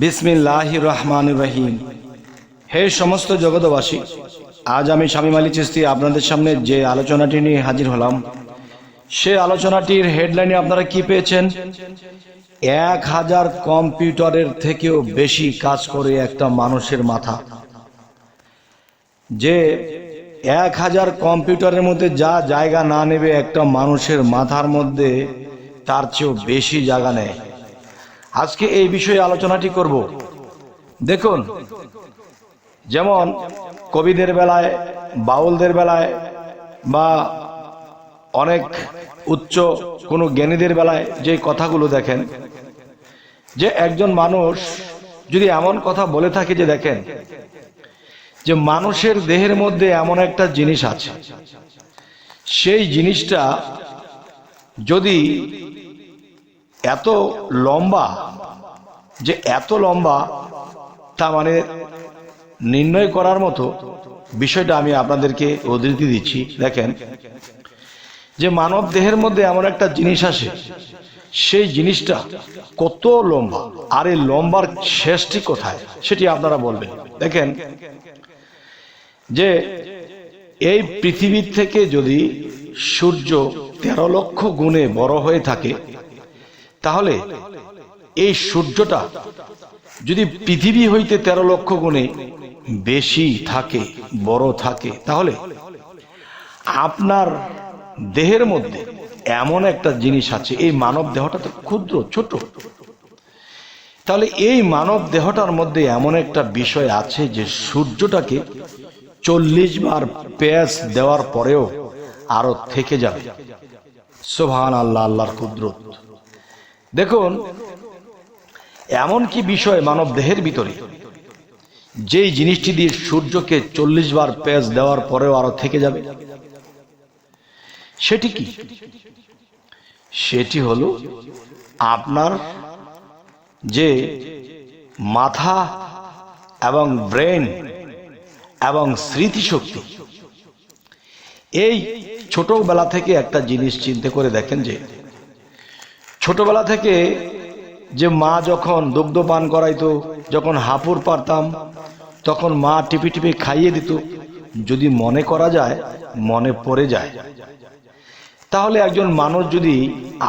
বিসমিল্লাহ রহমান রহিম হে সমস্ত জগতবাসী আজ আমি স্বামী মালি চিস্তি আপনাদের সামনে যে আলোচনাটি নিয়ে হাজির হলাম, সে আলোচনাটির হেডলাইনে আপনারা কি পেয়েছেন? এক হাজার কম্পিউটারের থেকেও বেশি কাজ করে একটা মানুষের মাথা। যে এক হাজার কম্পিউটারের মধ্যে যা জায়গা না নেবে একটা মানুষের মাথার মধ্যে, তার চেয়েও বেশি জায়গা নেয়। আজকে এই বিষয়ে আলোচনাটি করব। দেখুন, যেমন কবিদের বেলায়, বাউলদের বেলায়, বা অনেক উচ্চ কোনো জ্ঞানীদের বেলায় যে কথাগুলো দেখেন, যে একজন মানুষ যদি এমন কথা বলে থাকে যে দেখেন, যে মানুষের দেহের মধ্যে এমন একটা জিনিস আছে, সেই জিনিসটা যদি এত লম্বা যে এত লম্বা, তা মানে নির্ণয় করার মতো বিষয়টা আমি আপনাদেরকে উদ্ধৃতি দিচ্ছি। দেখেন, যে মানব দেহের মধ্যে এমন একটা জিনিস আসে, সেই জিনিসটা কত লম্বা, আর এই লম্বার শেষটি কোথায়, সেটি আপনারা বলবেন। দেখেন, যে এই পৃথিবীর থেকে যদি সূর্য তেরো লক্ষ গুণে বড় হয়ে থাকে তাহলে এই সূর্যটা যদি পৃথিবী হইতে তেরো লক্ষ গুণে বেশি থাকে, বড় থাকে, তাহলে আপনার দেহের মধ্যে এমন একটা জিনিস আছে, এই মানব দেহটা তো ক্ষুদ্র, ছোট। তাহলে এই মানব দেহটার মধ্যে এমন একটা বিষয় আছে যে সূর্যটাকে চল্লিশ বার প্যাঁচ দেওয়ার পরেও আরও থেকে যাবে। সোভান আল্লাহ আল্লাহর কুদরত। দেখুন, এমন কি বিষয় মানব দেহের ভিতরে? যেই জিনিসটি দিয়ে সূর্যকে চল্লিশ বার প্যাঁচ দেওয়ার পরেও আরও থেকে যাবে? সেটি কি? সেটি হলো আপনার যে মাথা এবং ব্রেন এবং স্মৃতিশক্তি। এই ছোটবেলা থেকে একটা জিনিস চিন্তা করে দেখেন যে ছোটবেলা থেকে যে মা যখন দুগ্ধ পান করাইতো, যখন হাঁপুর পারতাম, তখন মা টিপি টিপি খাইয়ে দিত। যদি মনে করা যায়, মনে পড়ে যায়। তাহলে একজন মানুষ যদি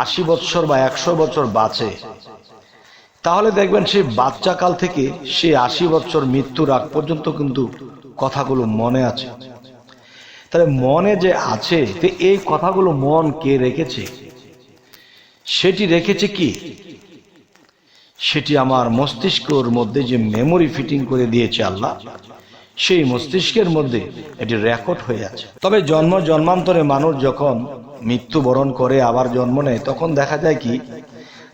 আশি বছর বা একশো বছর বাঁচে, তাহলে দেখবেন সে বাচ্চাকাল থেকে সে আশি বছর মৃত্যুর আগ পর্যন্ত কিন্তু কথাগুলো মনে আছে। তাহলে মনে যে আছে এই কথাগুলো মন কে রেখেছে? সেটি রেখেছে কি? সেটি আমার মস্তিষ্কর মধ্যে যে মেমোরি ফিটিং করে দিয়েছে আল্লাহ, সেই মস্তিষ্কের মধ্যে এটি রেকর্ড হয়ে আছে। তবে জন্ম জন্মান্তরে মানুষ যখন মৃত্যুবরণ করে, আবার জন্ম নেয়, তখন দেখা যায় কি,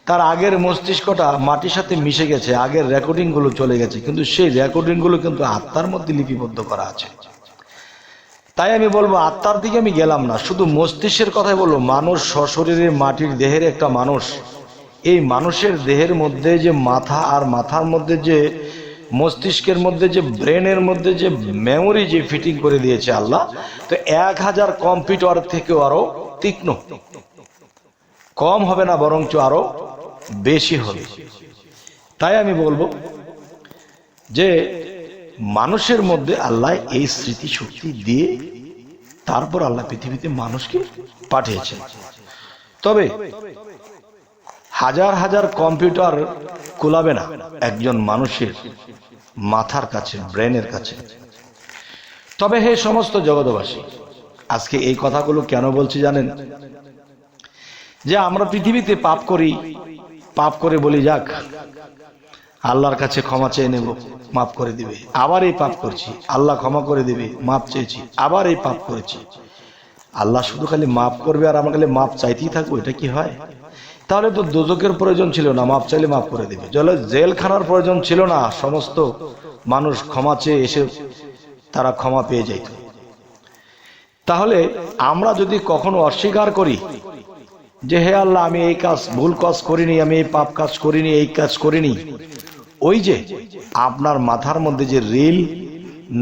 তার আগের মস্তিষ্কটা মাটির সাথে মিশে গেছে, আগের রেকর্ডিংগুলো চলে গেছে, কিন্তু সেই রেকর্ডিংগুলো কিন্তু আত্মার মধ্যে লিপিবদ্ধ করা আছে। তাই আমি বলব, আত্মার দিকে আমি গেলাম না। শুধু মস্তিষ্কের কথাই বলব, মানুষ সশরীরে মাটির দেহের একটা মানুষ। এই মানুষের দেহের মধ্যে যে মাথা আর মাথার মধ্যে যে মস্তিষ্কের মধ্যে যে ব্রেনের মধ্যে যে মেমোরি যে ফিটিং করে দিয়েছে আল্লাহ, তো এক হাজার কম্পিউটার থেকেও আরও তীক্ষ্ণ। কম হবে না, বরঞ্চ আরও বেশি হবে। তাই আমি বলব যে মানুষের মধ্যে আল্লাহ এই স্মৃতি শক্তি দিয়ে তারপর আল্লাহ পৃথিবীতে মানুষকে পাঠিয়েছেন। তবে হাজার হাজার কম্পিউটার কোলাবে না একজন মানুষের মাথার কাছে, ব্রেনের কাছে। তবে হে সমস্ত জগতবাসী আজকে এই কথাগুলো কেন বলছি জানেন? যে আমরা পৃথিবীতে পাপ করি, পাপ করে বলি যাক আল্লাহর কাছে ক্ষমা চেয়ে নেব, মাফ করে দিবে। আবার এই পাপ করছি। আল্লাহ ক্ষমা করে দিবে মাপ চেয়েছি। আবার এই পাপ করেছি। আল্লাহ শুধু খালি মাফ করবে আর আমার খালি মাপ চাইতেই থাকব, এটা কি হয়? তাহলে তো দুজকের প্রয়োজন ছিল না মাপ চাইলে মাফ করে দিবে। জলে জেলখানার প্রয়োজন ছিল না, সমস্ত মানুষ ক্ষমা চেয়ে এসে তারা ক্ষমা পেয়ে যাইত। তাহলে আমরা যদি কখনো অস্বীকার করি যে, হে আল্লাহ, আমি এই কাজ ভুল কাজ করিনি, আমি এই পাপ কাজ করিনি, এই কাজ করিনি। ওই যে আপনার মাথার মধ্যে যে রিল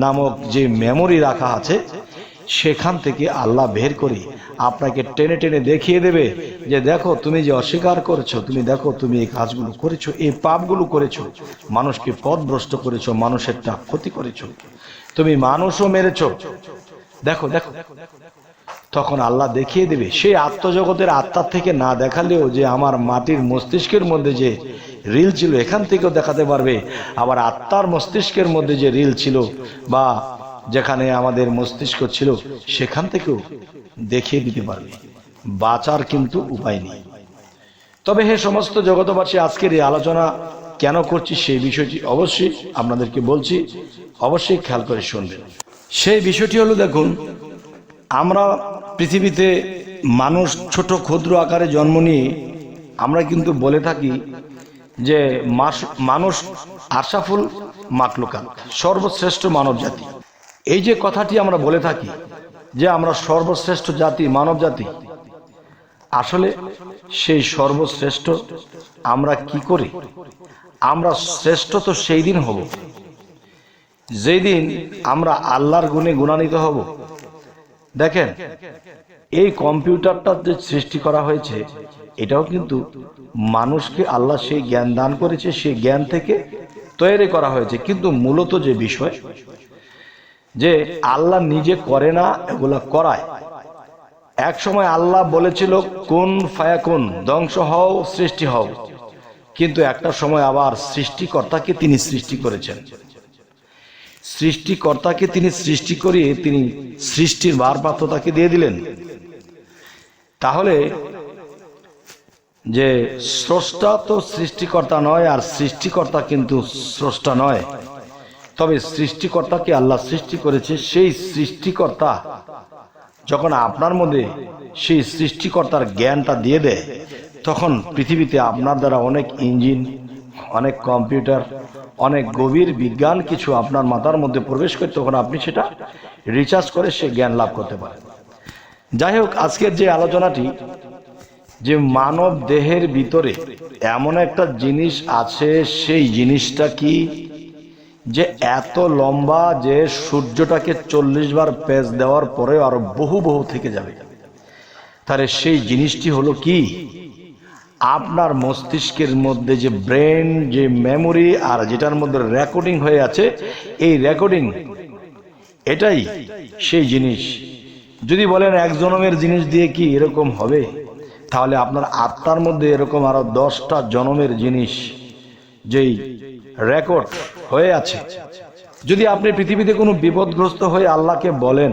নামক যে মেমোরি রাখা আছে, সেখান থেকে আল্লাহ বের করে। আপনাকে টেনে টেনে দেখিয়ে দেবে যে দেখো, তুমি যে অস্বীকার করেছ, তুমি দেখো, তুমি এই কাজগুলো করেছ, এই পাপগুলো করেছ, মানুষকে পথভ্রষ্ট করেছ মানুষের টা ক্ষতি করেছ। তুমি মানুষও মেরেছো। দেখো দেখো। তখন আল্লাহ দেখিয়ে দেবে। সেই আত্মজগতের আত্মার থেকে না দেখালেও যে আমার মাটির মস্তিষ্কের মধ্যে যে রিল ছিল, এখান থেকেও দেখাতে পারবে। আবার আত্মার মস্তিষ্কের মধ্যে যে রিল ছিল বা যেখানে আমাদের মস্তিষ্ক ছিল, সেখান থেকেও দেখিয়ে দিতে পারবে। বাঁচার কিন্তু উপায় নেই। তবে হে সমস্ত জগতবাসী আজকের এই আলোচনা কেন করছি সেই বিষয়টি অবশ্যই আপনাদেরকে বলছি। অবশ্যই খেয়াল করে শুনবেন। সেই বিষয়টি হলো, দেখুন, আমরা পৃথিবীতে মানুষ ছোট ক্ষুদ্র আকারে জন্ম নিয়ে আমরা কিন্তু বলে থাকি যে মানুষ আশাফুল মাকলুকাত, সর্বশ্রেষ্ঠ মানব জাতি। এই যে কথাটি আমরা বলে থাকি যে আমরা সর্বশ্রেষ্ঠ জাতি, মানব জাতি, আসলে সেই সর্বশ্রেষ্ঠ আমরা কি করি? আমরা শ্রেষ্ঠ তো সেই দিন হব। যেই দিন আমরা আল্লাহর গুণে গুণান্বিত হব। দেখেন, এই কম্পিউটারটা যে সৃষ্টি করা হয়েছে, এটাও কিন্তু মানুষকে আল্লাহ সেই জ্ঞান দান করেছে, সেই জ্ঞান থেকে তৈরি করা হয়েছে। কিন্তু মূলত যে বিষয়, যে আল্লাহ নিজে করে না, এগুলা করায়। এক সময় আল্লাহ বলেছিল, কোন ফায়াকুন, ধ্বংস হও, সৃষ্টি হও। কিন্তু একটা সময় আবার সৃষ্টিকর্তাকে তিনি সৃষ্টি করেছেন। সৃষ্টিকর্তাকে তিনি সৃষ্টি করিয়ে তিনি সৃষ্টির ভারপাত্র তাকে দিয়ে দিলেন। তাহলে যে স্রষ্টা তো সৃষ্টিকর্তা নয়, আর সৃষ্টিকর্তা কিন্তু স্রষ্টা নয়। তবে সৃষ্টিকর্তাকে আল্লাহ সৃষ্টি করেছে, সেই সৃষ্টিকর্তা যখন আপনার মধ্যে সেই সৃষ্টিকর্তার জ্ঞানটা দিয়ে দেয়, তখন পৃথিবীতে আপনার দ্বারা অনেক ইঞ্জিন অনেক কম্পিউটার, অনেক গভীর বিজ্ঞান কিছু আপনার মাথার মধ্যে প্রবেশ করে, তখন আপনি সেটা রিচার্জ করে সে জ্ঞান লাভ করতে পারেন। যাই হোক, আজকের যে আলোচনাটি, যে মানব দেহের ভিতরে এমন একটা জিনিস আছে, সেই জিনিসটা কি? যে এত লম্বা যে সূর্যটাকে চল্লিশ বার পেঁচ দেওয়ার পরে আরও বহু বহু থেকে যাবে। তাহলে সেই জিনিসটি হলো কি? আপনার মস্তিষ্কের মধ্যে যে ব্রেন, যে মেমোরি আর যেটার মধ্যে রেকর্ডিং হয়ে আছে, এই রেকর্ডিং, এটাই সেই জিনিস। যদি বলেন এক জনমের জিনিস দিয়ে কি এরকম হবে, তাহলে আপনার আত্মার মধ্যে এরকম আরও দশটা জনমের জিনিস যেই রেকর্ড হয়ে আছে। যদি আপনি পৃথিবীতে কোনো বিপদগ্রস্ত হয়ে আল্লাহকে বলেন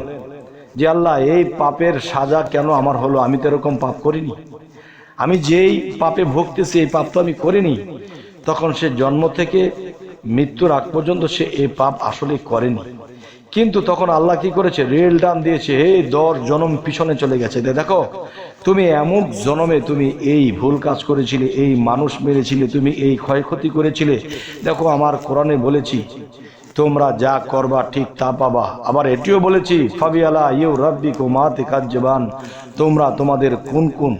যে, আল্লাহ, এই পাপের সাজা কেন আমার হলো? আমি তো এরকম পাপ করিনি। আমি যেই পাপে ভুগতেছি এই পাপ তো আমি করিনি। তখন সে জন্ম থেকে মৃত্যুর আগ পর্যন্ত সে এই পাপ আসলে করেনি। কিন্তু তখন আল্লাহ কি করেছে? রেল ডান দিয়েছে, হে দশ জনম পিছনে চলে গেছে। দেখো, তুমি এমন জনমে তুমি এই ভুল কাজ করেছিলে, এই মানুষ মেরেছিলে, তুমি এই ক্ষয়ক্ষতি করেছিলে। দেখো, আমার কোরআনে বলেছি, তোমরা যা করবা ঠিক তা পাবা। আবার এটিও বলেছি, ফাবিয়ালা ইউ রাব্বি কুমাতে কাজ্জবান তোমরা তোমাদের কোন কোন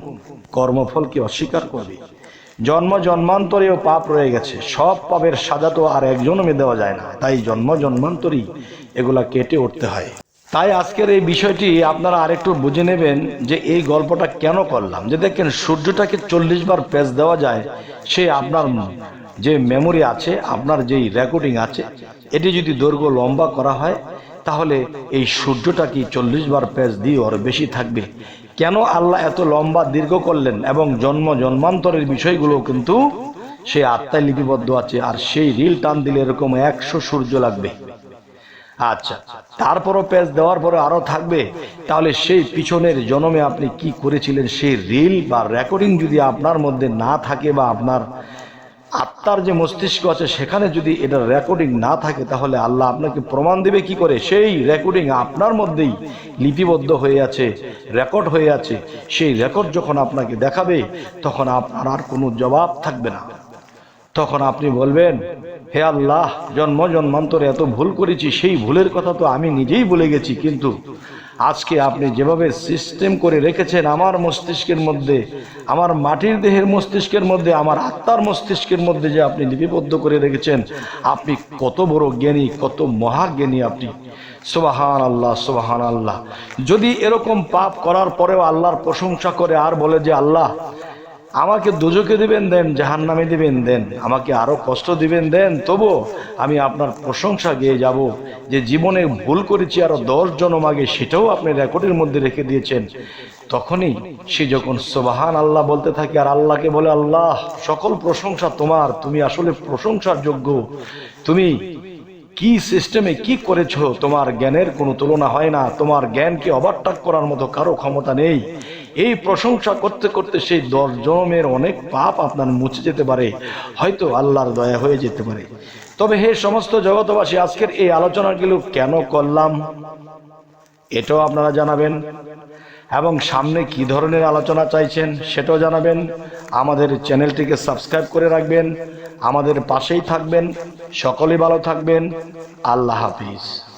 কর্মফলকে অস্বীকার করবে? জন্ম জন্মান্তরেও পাপ রয়ে গেছে। সব পাপের সাজা তো আর একজনমে দেওয়া যায় না। তাই জন্ম, জন্মান্তরই এগুলা কেটে উঠতে হয়। তাই আজকের এই বিষয়টি আপনারা আরেকটু বুঝে নেবেন যে এই গল্পটা কেন করলাম। যে দেখেন, সূর্যটাকে চল্লিশ বার পেজ দেওয়া যায়, সে আপনার যে মেমোরি আছে, আপনার যেই রেকর্ডিং আছে, এটি যদি দৈর্ঘ্য লম্বা করা হয়, তাহলে এই সূর্যটা কি চল্লিশ বার পেজ দিয়ে ওর বেশি থাকবে? কেন আল্লাহ এত লম্বা দীর্ঘ করলেন এবং জন্ম জন্মান্তরের বিষয়গুলো কিন্তু সে আত্মায় লিপিবদ্ধ আছে, আর সেই রিল টান দিলে এরকম একশো সূর্য লাগবে। আচ্ছা তারপরও পেজ দেওয়ার পরে আরও থাকবে। তাহলে সেই পিছনের জনমে আপনি কি করেছিলেন? সেই রিল বা রেকর্ডিং যদি আপনার মধ্যে না থাকে বা আপনার আত্মার যে মস্তিষ্ক আছে, সেখানে যদি এটা রেকর্ডিং না থাকে, তাহলে আল্লাহ আপনাকে প্রমাণ দেবে কি করে? সেই রেকর্ডিং আপনার মধ্যেই লিপিবদ্ধ হয়ে আছে রেকর্ড হয়ে আছে। সেই রেকর্ড যখন আপনাকে দেখাবে, তখন আপনার আর কোনো জবাব থাকবে না। তখন আপনি বলবেন, হে আল্লাহ, জন্ম জন্মান্তরে এত ভুল করেছি, সেই ভুলের কথা তো আমি নিজেই ভুলে গেছি, কিন্তু আজকে আপনি যেভাবে সিস্টেম করে রেখেছেন আমার মস্তিষ্কের মধ্যে, আমার মাটির দেহের মস্তিষ্কের মধ্যে, আমার আত্মার মস্তিষ্কের মধ্যে যে আপনি লিপিবদ্ধ করে রেখেছেন, আপনি কত বড় জ্ঞানী, কত মহাজ্ঞানী আপনি। সোবাহান আল্লাহ সোবাহান আল্লাহ যদি এরকম পাপ করার পরেও আল্লাহর প্রশংসা করে আর বলে যে, আল্লাহ আমাকে দুজকে দিবেন, দেন জাহান নামে দিবেন, দেন আমাকে আরও কষ্ট দিবেন, দেন তবু আমি আপনার প্রশংসা গিয়ে যাব যে জীবনে ভুল করেছি আরও দশ জনম আগে সেটাও আপনি রেকর্ডের মধ্যে রেখে দিয়েছেন। তখনই সে যখন সোবাহান আল্লাহ বলতে থাকে আর আল্লাহকে বলে, আল্লাহ, সকল প্রশংসা তোমার, তুমি আসলে প্রশংসার যোগ্য। তুমি কি সিস্টেমে কি করেছ? তোমার জ্ঞানের কোনো তুলনা হয় না। তোমার জ্ঞানকে ওভারটাক করার মতো কারও ক্ষমতা নেই। এই প্রশংসা করতে করতে সেই দশ জনমের অনেক পাপ আপনার মুছে যেতে পারে। হয়তো আল্লাহর দয়া হয়ে যেতে পারে। তবে হে সমস্ত জগতবাসী আজকের এই আলোচনাগুলো কেন করলাম? এটাও আপনারা জানাবেন। এবং সামনে কি ধরনের আলোচনা চাইছেন সেটাও জানাবেন। আমাদের চ্যানেলটিকে সাবস্ক্রাইব করে রাখবেন। আমাদের পাশেই থাকবেন। সকলেই ভালো থাকবেন। আল্লাহ হাফিজ।